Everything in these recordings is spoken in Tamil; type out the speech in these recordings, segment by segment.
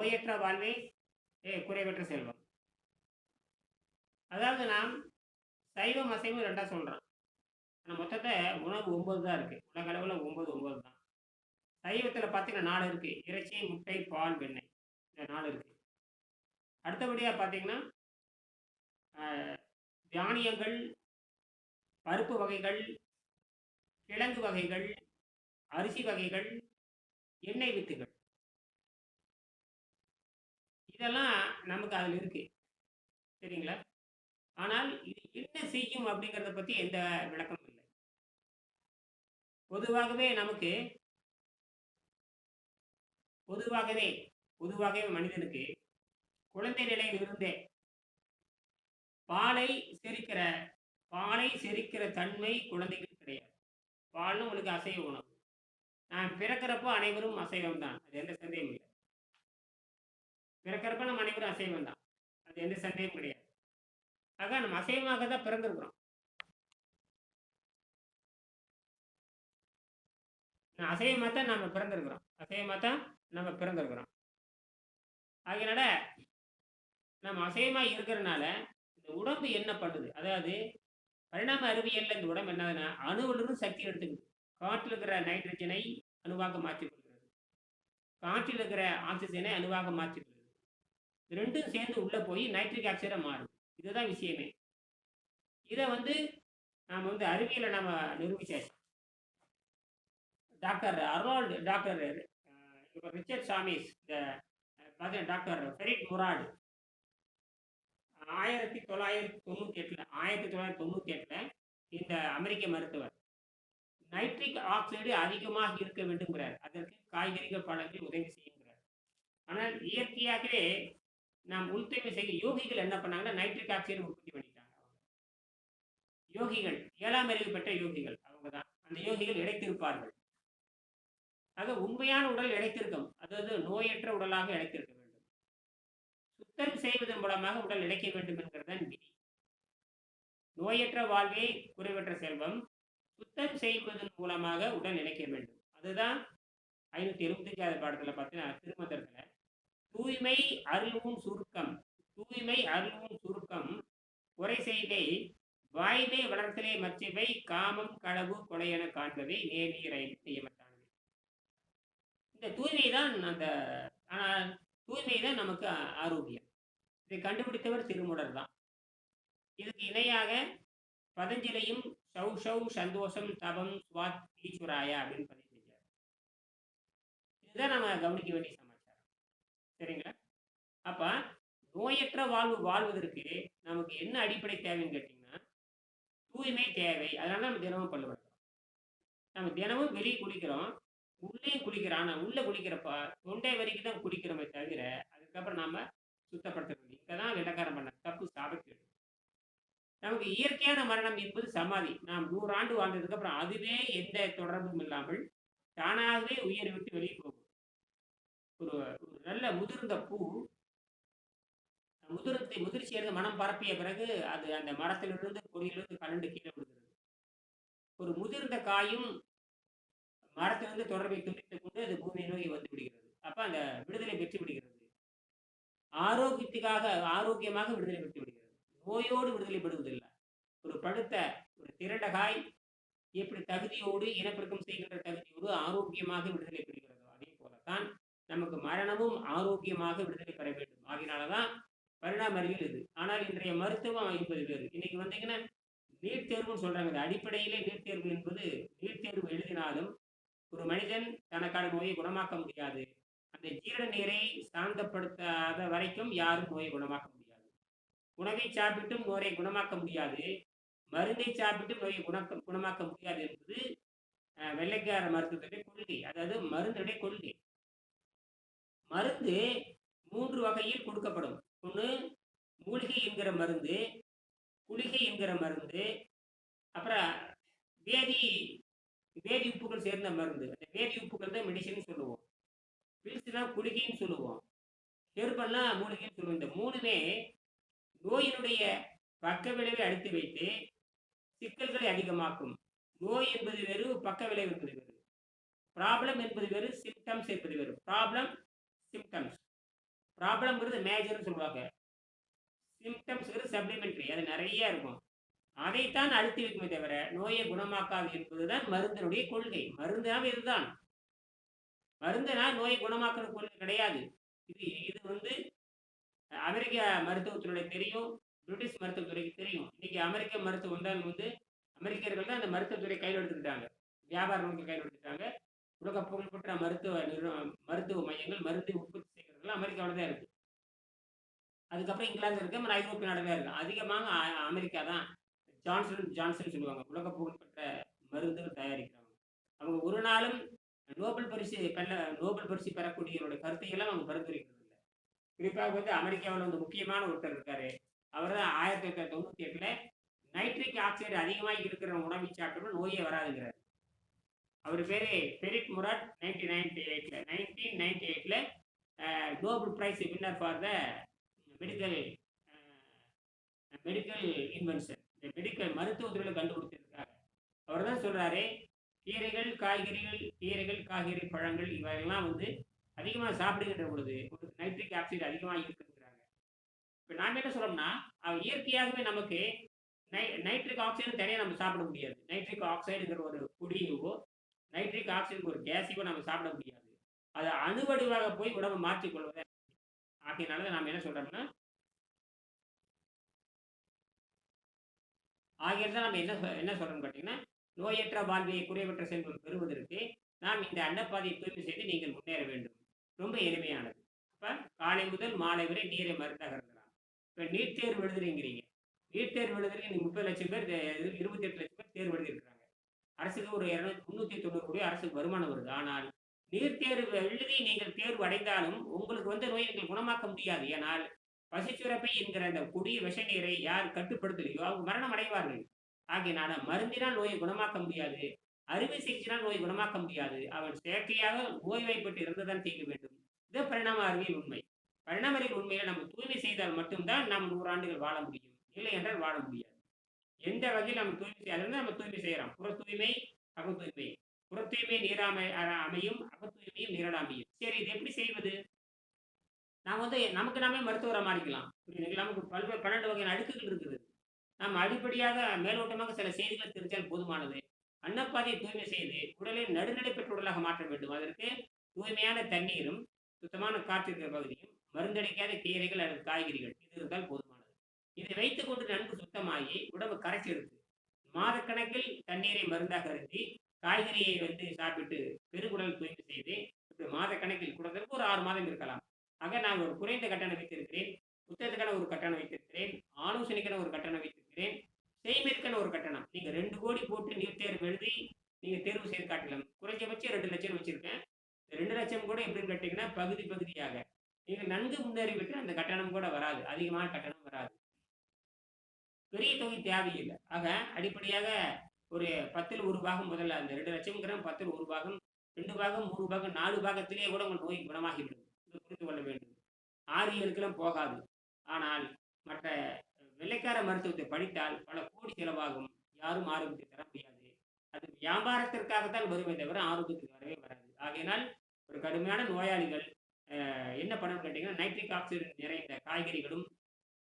நோயற்ற வாழ்வே ஏ குறைவற்ற செல்வம். அதாவது நாம் சைவம் அசைவம் ரெண்டா சொல்றோம். ஆனால் மொத்தத்தை உணவு ஒன்பது தான் இருக்கு. உலக அளவில் ஒன்பது ஒன்பது தான். சைவத்தில் பார்த்தீங்கன்னா நாலு இருக்கு. இறைச்சி முட்டை பால் வெண்ணெய். இந்த நாலு இருக்கு. அடுத்தபடியாக பார்த்தீங்கன்னா தானியங்கள் பருப்பு வகைகள் கிழங்கு வகைகள் அரிசி வகைகள் எண்ணெய் வித்துகள். இதெல்லாம் நமக்கு அதில் இருக்கு. சரிங்களா? ஆனால் இது என்ன செய்யும் அப்படிங்கிறத பற்றி எந்த விளக்கமும் இல்லை. பொதுவாகவே நமக்கு பொதுவாகவே பொதுவாகவே மனிதனுக்கு குழந்தை நிலையில் இருந்தே பாலை செரிக்கிற பாலை செரிக்கிற தன்மை குழந்தைக்கு கிடையாது. பால்னு உங்களுக்கு அசைவ உணவு. நான் பிறக்கிறப்போ அனைவரும் அசைவம் தான் அது எந்த சந்தேகமும் இல்லை. பிறக்கிறப்ப நம்ம அனைவரும் அசைவம் தான். அது எந்த சந்தேகமும் கிடையாது. ஆக நம்ம அசைவமாக தான் பிறந்திருக்கிறோம். அசைவமாக தான் நம்ம பிறந்திருக்கிறோம். அசைவமாக தான் நம்ம பிறந்திருக்கிறோம். அதனால நம்ம அசைவமாக இருக்கிறனால இந்த உடம்பு என்ன பண்ணுது? அதாவது பரிணாம அறிவியல்ல இந்த உடம்பு என்னதுன்னா அணுவிலிருந்து சக்தி எடுத்துக்குது. காற்றில் இருக்கிற நைட்ரஜனை அணுவாக மாற்றிக் கொள்கிறது. காற்றில் இருக்கிற ஆக்சிஜனை அணுவாக மாற்றிக் கொள்கிறது. ரெண்டும் சேர்ந்து உள்ளே போய் நைட்ரிக் ஆக்சைடாக மாறும். இதுதான் விஷயமே. இதை வந்து நாம் வந்து அறிவியலை நம்ம நிரூபிச்சாச்சு. டாக்டர் அர்னால்டு டாக்டர் இப்போ ரிச்சர்ட் சாமிஸ் இந்த பார்த்தீங்கன்னா டாக்டர் ஃபெரிட் முராடு. ஆயிரத்தி தொள்ளாயிரத்தி தொண்ணூற்றி எட்டில் ஆயிரத்தி தொள்ளாயிரத்தி தொண்ணூற்றி எட்டில் இந்த அமெரிக்க மருத்துவர் நைட்ரிக் ஆக்சைடு அதிகமாக இருக்க வேண்டுங்கிறார் அதற்கு காய்கறிகள் பழங்கள் உதவி செய்யுங்கிறார். ஆனால் இயற்கையாகவே நாம் உள்தூய்மை செய்ய யோகிகள் என்ன பண்ணாங்கன்னா நைட்ரிக் ஆக்சைடு உற்பத்தி பண்ணிட்டாங்க அவங்க. யோகிகள் ஏழாம் அறிவு பெற்ற யோகிகள் அவங்க தான் அந்த யோகிகள் இடைத்திருப்பார்கள் ஆக உண்மையான உடல் இழைத்திருக்கும் அதாவது நோயற்ற உடலாக இழைத்திருக்க வேண்டும். சுத்தம் செய்வதன் மூலமாக உடல் இழைக்க வேண்டும் என்கிறதன் விதி. நோயற்ற வாழ்வே குறைவற்ற செல்வம். சுத்தம் செய்வதன் மூலமாக உடல் இழைக்க வேண்டும். அதுதான் ஐநூத்தி எழுபத்தஞ்சாவது பாடத்துல பார்த்தீங்கன்னா திருமந்திரத்துல தூய்மை அருளும் சுருக்கம். தூய்மை அருளும் சுருக்கம். குறை செய்தை வாய்மை வளர்த்தலே மற்றவை காமம் களவு கொலையென காண்பவை நேர்நீர் நியமத்தானவை இந்த தூய்மை தான் அந்த ஆனால் தூய்மை தான் நமக்கு ஆரோக்கியம். இதை கண்டுபிடித்தவர் திருமுடர் தான். இதுக்கு இணையாக பதஞ்சலியும் சௌ சௌ சந்தோஷம் தபம் சுவாத் ஈஸ்வராயா அப்படின்னு பதிவு செஞ்சார். இதுதான் நம்ம கவனிக்க வேண்டிய சமயம். சரிங்களா? அப்ப நோயற்ற வாழ்வு வாழ்வதற்கு நமக்கு என்ன அடிப்படை தேவைன்னு கேட்டிங்கன்னா தூய்மை தேவை. அதனால நம்ம தினமும் பல்லு நம்ம தினமும் வெளியே குளிக்கிறோம். உள்ளேயும் குளிக்கிறோம். ஆனால் உள்ளே குளிக்கிறப்ப தொண்டை வரைக்கும் தான் குளிக்கிறோமே தவிர அதுக்கப்புறம் நாம சுத்தப்படுத்தக்கூடிய இங்கே தான் விளக்காரம் பண்ண தப்பு சாபக்கேடு. நமக்கு இயற்கையான மரணம் என்பது சமாதி. நாம் நூறாண்டு வாழ்ந்ததுக்கு அப்புறம் அதுவே எந்த தொடர்பும் இல்லாமல் தானாகவே உயிரை விட்டு வெளியே போகும். ஒரு ஒரு நல்ல முதிர்ந்த பூ. முதிர்ச்சி முதிர்ச்சி அடைந்து மனம் பரப்பிய பிறகு அது அந்த மரத்திலிருந்து கொடியிலிருந்து கலண்டு கீழே விடுகிறது ஒரு முதிர்ந்த காயும் மரத்திலிருந்து தொடர்பை துண்டித்துக் கொண்டு அது பூமியை நோக்கி வந்து விடுகிறது. அப்ப அந்த விடுதலை பெற்று விடுகிறது. ஆரோக்கியத்துக்காக ஆரோக்கியமாக விடுதலை பெற்று விடுகிறது. நோயோடு விடுதலை பெறுவதில்லை ஒரு படுத்த ஒரு திரண்ட காய் எப்படி தகுதியோடு இனப்பெருக்கம் செய்கின்ற தகுதியோடு ஆரோக்கியமாக விடுதலை பெறுகிறதோ அதே போலத்தான் நமக்கு மரணமும் ஆரோக்கியமாக விடுதலை பெற வேண்டும். ஆகினாலதான் பரிணாம அறிவியல் இது. ஆனால் இன்றைய மருத்துவம் என்பது வேறு. இன்னைக்கு வந்தீங்கன்னா நீட் தேர்வுன்னு சொல்றாங்க. அடிப்படையிலே நீட் தேர்வு என்பது நீட் தேர்வு எழுதினாலும் ஒரு மனிதன் தனக்கான நோயை குணமாக்க முடியாது. அந்த ஜீரண நீரை சாந்தப்படுத்தாத வரைக்கும் யாரும் நோயை குணமாக்க முடியாது. உணவை சாப்பிட்டும் நோயை குணமாக்க முடியாது. மருந்தை சாப்பிட்டும் நோயை குணக்க குணமாக்க முடியாது என்பது வெள்ளைக்கார மருத்துவத்துடைய கொள்கை. அதாவது மருந்துடைய கொள்கை. மருந்து மூன்று வகையில் கொடுக்கப்படும். ஒன்று மூலிகை என்கிற மருந்து குளிகை என்கிற மருந்து அப்புறம் வேதி வேதி உப்புகள் சேர்ந்த மருந்து. அந்த வேதி உப்புகள் தான் மெடிசன் சொல்லுவோம். பில்ஸ்னா குளிகைன்னு சொல்லுவோம். ஹெர்பல்லாம் மூலிகைன்னு சொல்லுவோம். இந்த மூணுமே நோயினுடைய பக்க விளைவை அடித்து வைத்து சிக்கல்களை அதிகமாக்கும். நோய் என்பது வேறு பக்க விளைவு என்பது வேறு ப்ராப்ளம் என்பது வேறு சிம்டம்ஸ் என்பது வேறு ப்ராப்ளம் சிம்டம்ஸ் ப்ராப்ளம்ங்கிறது மேஜர்னு சொல்லுவாங்க. சிம்டம்ஸ்ங்கிறது சப்ளிமெண்ட்ரி அது நிறைய இருக்கும். அதைத்தான் அழுத்தி வைக்குமே தவிர நோயை குணமாக்காது என்பதுதான் மருந்தினுடைய கொள்கை. மருந்தாக இதுதான். மருந்துனா நோயை குணமாக்குற கொள்கை கிடையாது. இது இது வந்து அமெரிக்க மருத்துவத்துறை தெரியும். பிரிட்டிஷ் மருத்துவத்துறைக்கு தெரியும். இன்னைக்கு அமெரிக்க மருத்துவம் தான் வந்து அமெரிக்கர்கள் தான் அந்த மருத்துவத்துறை கையில் எடுத்துக்கிட்டாங்க. வியாபார நோக்கி கையில் எடுத்துக்கிட்டாங்க. உலக புகழ்பெற்ற மருத்துவ நிறுவனம் மருத்துவ மையங்கள் மருந்து உற்பத்தி செய்கிறதுலாம் அமெரிக்காவில் தான் இருக்கு. அதுக்கப்புறம் இங்கிலாந்து இருக்கு நம்ம ஐரோப்பிய நாடுகள் இருக்கு. அதிகமாக அமெரிக்கா தான் ஜான்சன் ஜான்சன் சொல்லுவாங்க. உலக புகழ்பெற்ற மருந்துகள் தயாரிக்கிறாங்க அவங்க ஒரு நாளும் நோபல் பரிசு பெற நோபல் பரிசு பெறக்கூடியவருடைய கருத்தையெல்லாம் அவங்க பரிந்துரைக்கிறது இல்லை. குறிப்பாக வந்து அமெரிக்காவில் வந்து முக்கியமான ஒருத்தர் இருக்காரு. அவர் தான் ஆயிரத்தி தொள்ளாயிரத்தி தொண்ணூற்றி எட்டில் நைட்ரிக் ஆக்சைடு அதிகமாக இருக்கிற உணவை சாப்பிட்டோம்னா நோயே வராதுங்கிறார். அவர் பேர் பெரிட் முராட் நைன்டீன் நைன்டி எயிட்டில் நைன்டீன் நைன்டி எயிட்டில் Nobel prize winner for the medical medical invention இந்த மெடிக்கல் மருத்துவத்துறையில் கண்டுபிடிச்சிருக்காங்க அவர் தான் சொல்கிறாரு கீரைகள் காய்கறிகள் கீரைகள் காய்கறி பழங்கள் இவையெல்லாம் வந்து அதிகமாக சாப்பிடுகின்ற பொழுது உங்களுக்கு நைட்ரிக் ஆக்சைடு அதிகமாக இருக்குங்கிறாங்க. இப்போ நாம் என்ன சொல்கிறோம்னா அவ இயற்கையாகவே நமக்கு நை நைட்ரிக் ஆக்சைடு தனியாக நம்ம சாப்பிட முடியாது. நைட்ரிக் ஆக்சைடுங்கிற ஒரு குடியவோ நைட்ரிக் ஆக்சைடுங்கிற ஒரு கேஸையோ நம்ம சாப்பிட முடியாது. அது அணுவடிவாக போய் உடம்பு மாற்றிக்கொள்வதே ஆகையினால நாம் என்ன சொல்றோம்னா ஆகியதான் நம்ம என்ன என்ன சொல்றோம்னு பார்த்தீங்கன்னா நோயற்ற வாழ்வியை குறைவற்ற செல்வம் பெறுவதற்கு நாம் இந்த அன்னப்பாதையை தூய்மை செய்து நீங்கள் முன்னேற வேண்டும். ரொம்ப எளிமையானது. இப்போ காலை முதல் மாலை வரை நீரை மருந்தாக இப்போ நீட் தேர்வு எழுதுறீங்கிறீங்க. நீட் தேர்வு எழுதுறீங்க முப்பது லட்சம் பேர் இருபத்தி எட்டு லட்சம் பேர் தேர்வு எழுதியிருக்கிறாங்க. அரசுக்கு ஒரு இரநூத்தி முன்னூத்தி தொண்ணூறு கோடி அரசுக்கு வருமானம் வருது. ஆனால் நீர் தேர்வு எழுதி நீங்கள் தேர்வு அடைந்தாலும் உங்களுக்கு வந்து நோய் நீங்கள் குணமாக்க முடியாது. ஏனால் பசிச்சுரப்பை என்கிற அந்த கொடிய விஷ நீரை யார் கட்டுப்படுத்தலையோ அவங்க மரணம் அடைவார்கள். ஆகையினால மருந்தினால் நோயை குணமாக்க முடியாது. அறுவை சிகிச்சையினால் நோய் குணமாக்க முடியாது. அவன் செயற்கையாக நோய்வாய்ப்பட்டு இருந்துதான் செய்ய வேண்டும். இது பரிணாம அறிவியல் உண்மை. பரிணாம அறிவியல் உண்மையில நம்ம தூய்மை செய்தால் மட்டும்தான் நாம் நூறாண்டுகள் வாழ முடியும். இல்லை என்றால் வாழ முடியாது. எந்த வகையில் நம்ம தூய்மை செய்யறது நம்ம தூய்மை செய்யறோம். புற தூய்மை அக தூய்மை. புற தூய்மை நீராமை அமையும் அக தூய்மையும் நீராட அமையும். சரி இது எப்படி செய்வது? நாம் வந்து நமக்கு நாமே மருத்துவரை மாறிக்கலாம். புரியுதுங்களா? நமக்கு பல்வேறு பன்னெண்டு வகையான அடுக்குகள் இருக்குது. நாம் அடிப்படையாக மேலோட்டமாக சில செய்திகளை தெரிஞ்சால் போதுமானது. அன்னப்பாதையை தூய்மை செய்து உடலை நடுநிலை பெற்ற உடலாக மாற்ற வேண்டும். அதற்கு தூய்மையான தண்ணீரும் சுத்தமான காற்று இருக்கிற பகுதியும் மருந்தடிக்காத கீரைகள் அல்லது காய்கறிகள். இது இருந்தால் போதும் இதை வைத்துக்கொண்டு நன்கு சுத்தமாகி உடம்பு கரைச்செடுத்து மாதக்கணக்கில் தண்ணீரை மருந்தாக அருந்தி காய்கறியை வந்து சாப்பிட்டு பெருகுடல் தூய்மை செய்து இப்படி மாதக்கணக்கில் கூடதற்கு ஒரு ஆறு மாதம் இருக்கலாம். ஆக நான் ஒரு குறைந்த கட்டணம் வைத்திருக்கிறேன் புத்தகத்துக்கான ஒரு கட்டணம் வைத்திருக்கிறேன் ஆலோசனைக்கான ஒரு கட்டணம் வைத்திருக்கிறேன் செய்மிற்கான ஒரு கட்டணம். நீங்க ரெண்டு கோடி போட்டு நீட் தேர்வு எழுதி நீங்க தேர்வு செய்து காட்டலாம். குறைஞ்சபட்சம் ரெண்டு லட்சம் வச்சிருக்கேன். ரெண்டு லட்சம் கூட எப்படின்னு கேட்டீங்கன்னா பகுதி பகுதியாக. நீங்க நன்கு முன்னேறி விட்டு அந்த கட்டணம் கூட வராது. அதிகமான கட்டணம் வராது. பெரிய தொகை தேவையில்லை. ஆக அடிப்படையாக ஒரு பத்தில் ஒரு பாகம் முதல்ல அந்த ரெண்டு லட்சம்ங்கிற பத்தில் ஒரு பாகம் ரெண்டு பாகம் மூணு பாகம் நாலு பாகத்திலேயே கூட உங்கள் நோய் குணமாகிவிடும். இதை புரிந்து கொள்ள வேண்டும். ஆறு ஏழுக்கெல்லாம் போகாது. ஆனால் மற்ற வெள்ளைக்கார மருத்துவத்தை படித்தால் பல கோடி செலவாகும். யாரும் ஆரோக்கியத்தை தர முடியாது. அது வியாபாரத்திற்காகத்தான் வருமே தவிர ஆரோக்கியத்துக்கு வரவே வராது. ஆகையினால் ஒரு கடுமையான நோயாளிகள் என்ன பண்ணணும் கேட்டீங்கன்னா நைட்ரிக் ஆக்சைடு நிறைந்த காய்கறிகளும்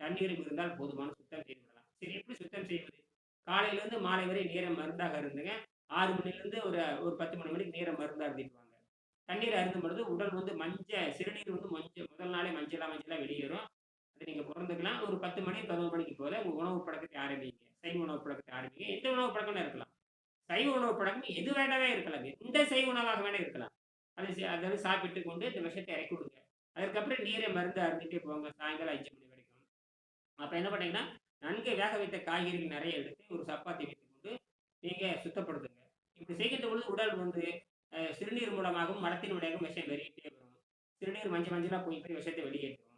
தண்ணீரும் இருந்தால் போதுமான சுத்தம் செய்யப்படும் சரி எப்படி சுத்தம் செய்வது? காலையிலேருந்து மாலை வரை நேரம் மருந்தாக இருந்துங்க ஆறு மணிலேருந்து ஒரு ஒரு பத்து மணி மணிக்கு நேரம் மருந்தாக இருந்துக்குவாங்க தண்ணீர் அருந்தும் பொழுது உடல் வந்து மஞ்சள் சிறுநீர் வந்து மஞ்சள் முதல் நாளே மஞ்சளாக மஞ்சளாக வெளியேறும். அது நீங்கள் பிறந்துக்கலாம். ஒரு பத்து மணி பதினொரு மணிக்கு போல உங்கள் உணவு பழக்கத்தை ஆரம்பிங்க. சைவ உணவு பழக்கத்தை ஆரம்பிங்க. எந்த உணவு பழக்கமும் இருக்கலாம். சைவ உணவு பழக்கம் எது வேண்டாவே இருக்கலாம். எந்த சைவ உணவாக வேணா இருக்கலாம். அது அதாவது சாப்பிட்டு கொண்டு இந்த விஷத்தை இறக்கி விடுங்க அதுக்கப்புறம் நீரை மருந்து அருந்துட்டே போங்க. சாயங்காலம் அஞ்சு மணி வரைக்கும். அப்போ என்ன பண்ணீங்கன்னா நன்கு வேக வைத்த காய்கறிகள் நிறைய எடுத்து ஒரு சப்பாத்தி வைத்துக்கொண்டு நீங்கள் சுத்தப்படுத்துங்க. இப்படி செய்கின்ற பொழுது உடல் வந்து சிறுநீர் மூலமாகவும் மலத்தின் வழியாகவும் விஷயம் வெளியிட்டே வரும். சிறுநீர் மஞ்சள் மஞ்சளாக போய் போய் விஷயத்தை வெளியேற்றும்.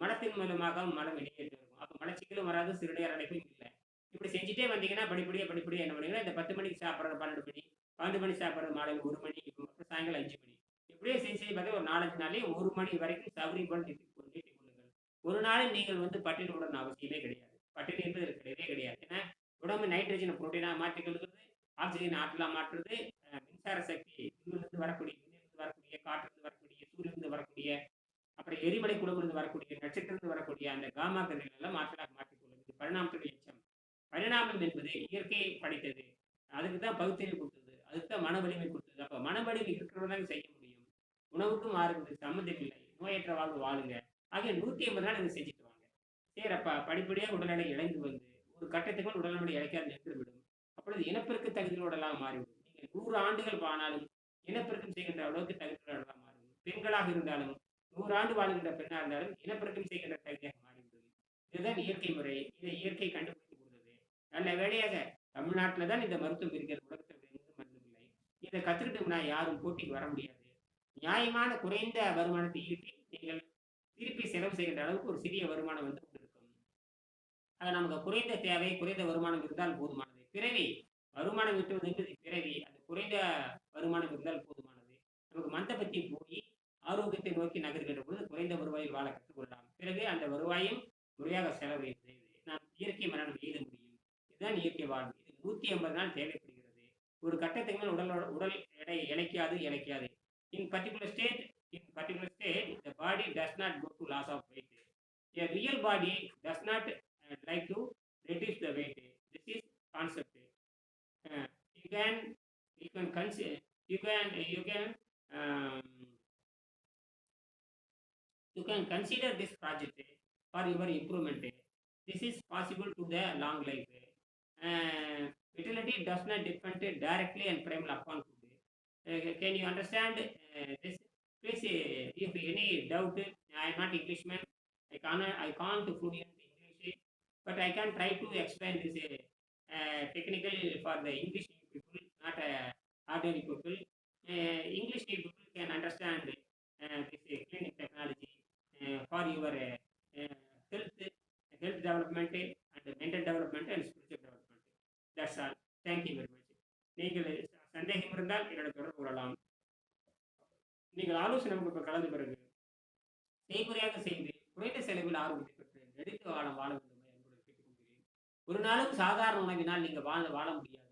மலத்தின் மூலமாக மலம் வெளியேற்றி இருக்கும் அப்போ மலச்சிக்கலும் வராது சிறுநீர் அடைப்பும் இல்லை. இப்படி செஞ்சுட்டே வந்தீங்கன்னா படிப்படியாக படிப்படியாக என்ன பண்ணுவீங்கன்னா இந்த பத்து மணிக்கு சாப்பிட்றது பன்னெண்டு மணி பன்னெண்டு மணி சாப்பிட்றது மாலை ஒரு மணி அப்புறம் சாயங்காலம் அஞ்சு மணி. இப்படியே செஞ்சு செஞ்சு பார்த்தா ஒரு நாலஞ்சு நாளே ஒரு மணி வரைக்கும் சௌகரியம் போல் நீட்டிக் கொள்ளுங்கள். ஒரு நாளில் நீங்கள் வந்து பட்டினி உடன் அவசியமே கிடையாது. பட்டினி என்பது கிடையவே கிடையாது. ஏன்னா உடம்பு நைட்ரஜனை புரோட்டீனாக மாற்றி கொள்கிறது ஆக்சிஜன் ஆற்றலாக மாற்றுறது மின்சார சக்தி சூரியனிலிருந்து வரக்கூடிய விண்ணிலிருந்து வரக்கூடிய காற்றிலிருந்து வரக்கூடிய சூரியனிலிருந்து வரக்கூடிய அப்புறம் எரிமலை குடும்பத்திலிருந்து வரக்கூடிய நட்சத்திரத்திலிருந்து வரக்கூடிய அந்த காமா கதிர்கள் எல்லாம் ஆற்றலாக மாற்றிக்கொள்ளும் பரிணாமத்துடைய எச்சம். பரிணாமம் என்பது இயற்கையை படைத்தது. அதுக்கு தான் பகுத்தறிவு கொடுத்தது. அதுக்கு தான் மன வலிமை கொடுத்தது. அப்போ மன வலிமை இருக்கிறவங்க செய்ய முடியும். உணவுக்கும் ஆறுவது சம்மந்தம் இல்லை. நோயற்ற வாழ்வு வாழுங்க. ஆகிய நூற்றி ஐம்பது நாள் இதை செஞ்சு வாங்க சரிப்பா படிப்படியாக உடல்நிலை இழந்து வந்து ஒரு கட்டத்துக்கு உடல்நிலை இழைக்காது நின்றுவிடும். அப்பொழுது இனப்பெருக்கு தகுதியோடலாம் மாறிவிடும். நீங்கள் நூறு ஆண்டுகள் ஆனாலும் இனப்பெருக்கம் செய்கின்ற அளவுக்கு தகுதியோடலாம் மாறிவிடும். பெண்களாக இருந்தாலும் நூறு ஆண்டு வாழ்கின்ற பெண்ணாக இருந்தாலும் இனப்பெருக்கம் செய்கின்ற தகுதியாக மாறிவிடும். இதுதான் இயற்கை முறை. இதை இயற்கை கண்டுபிடித்து கொடுத்தது. நல்ல வேலையாக தமிழ்நாட்டில் தான் இந்த மருத்துவம் இருக்கிறது. உலகத்தில் எங்கும் மருந்தும் இல்லை. இதை கற்றுக்கிட்டோம்னா யாரும் போட்டிக்கு வர முடியாது. நியாயமான குறைந்த வருமானத்தை ஈட்டி நீங்கள் திருப்பி செலவு செய்கின்ற அளவுக்கு ஒரு சிறிய வருமானம் வந்து கொண்டிருக்கும் நமக்கு குறைந்த தேவை குறைந்த வருமானம் இருந்தால் போதுமானது. பிறவி வருமானம் விட்டு என்பது பிறவி. அந்த குறைந்த வருமானம் இருந்தால் போதுமானது. நமக்கு மந்தபத்தி போய் ஆரோக்கியத்தை நோக்கி நகர்கின்ற பொழுது குறைந்த வருவாயில் வாழ கற்றுக்கொள்ளலாம் பிறகு அந்த வருவாயும் முறையாக செலவு செய்து நாம் இயற்கை மரணம் எழுத முடியும். இதுதான் இயற்கை வாழ்வு. இது நூற்றி ஐம்பது நாள் தேவைப்படுகிறது. ஒரு கட்டத்துக்கு மேல் உடல் உடல் எடை இழைக்காது இழைக்காது. In particular state in particular state the body does not go to loss of weight A real body does not uh, like to reduce the weight. This is concept. Uh, you can you can consider you can you can um, you can consider this project for your improvement. This is possible to the long life. Uh, vitality does not depend directly and primarily upon food. Uh, can you understand uh, this? Please, uh, if any doubt, I am not Englishman. I cannot, I can't English, but I can try to explain this uh, uh, technically for the English people, not uh, ordinary people. Uh, English people can understand uh, this uh, clinic technology uh, for your uh, uh, health, health development and mental development and spiritual development. That's all. Thank you very much. நீங்கள் சந்தேகம் இருந்தால் என்னோட தொடர்பு கொள்ளலாம் நீங்கள் ஆலோசனை வகுப்பு கலந்து பிறகு செய்முறையாக செய்து குறைந்த செலவில் ஆரோக்கியத்தை பெற்று நெடுத்து காலம் வாழ வேண்டும் என என்பதை கேட்டுக்கொள்கிறேன் ஒரு சாதாரண உணவினால் நீங்கள் வாழ வாழ முடியாது.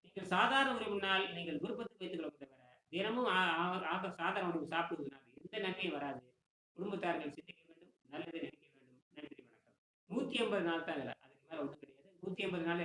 நீங்கள் சாதாரண உணவினால் நீங்கள் விருப்பத்தை வைத்துக் கொள்ள தவிர தினமும் ஆ- ஆக சாதாரண உணவு சாப்பிடுவதனால் எந்த நன்மையும் வராது. குடும்பத்தார்கள் சிந்திக்க வேண்டும் நல்லதை நினைக்க வேண்டும். நன்றி வணக்கம். நூற்றி ஐம்பது நாள் தான் அதுக்கு மேலே ஒன்றும் கிடையாது. நூற்றி ஐம்பது நாள்